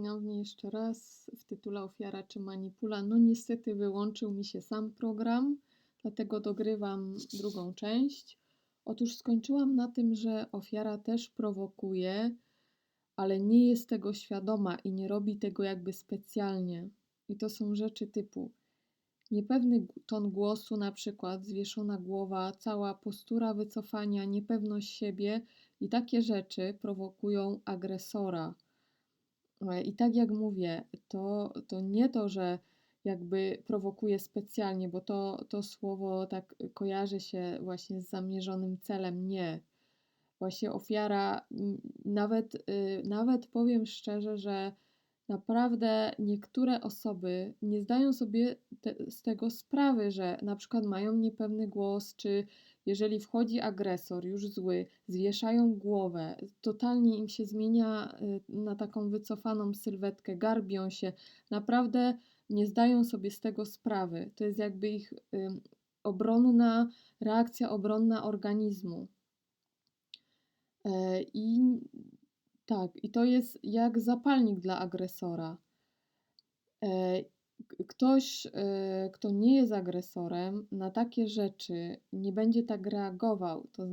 Ponownie jeszcze raz w tytule Ofiara czy manipula. No niestety wyłączył mi się sam program, dlatego dogrywam drugą część. Otóż skończyłam na tym, że ofiara też prowokuje, ale nie jest tego świadoma i nie robi tego jakby specjalnie. I to są rzeczy typu niepewny ton głosu, na przykład zwieszona głowa, cała postura wycofania, niepewność siebie i takie rzeczy prowokują agresora. E, I tak jak mówię, to, to nie to, że jakby prowokuje specjalnie, bo to, to słowo tak kojarzy się właśnie z zamierzonym celem. Nie. Właśnie ofiara, nawet, y, nawet powiem szczerze, że naprawdę niektóre osoby nie zdają sobie te, z tego sprawy, że na przykład mają niepewny głos, czy jeżeli wchodzi agresor, już zły, zwieszają głowę, totalnie im się zmienia y, na taką wycofaną sylwetkę, garbią się, naprawdę nie zdają sobie z tego sprawy. To jest jakby ich ym, obronna, reakcja obronna organizmu. E, I tak, i to jest jak zapalnik dla agresora. E, Ktoś, e, kto nie jest agresorem, na takie rzeczy nie będzie tak reagował. To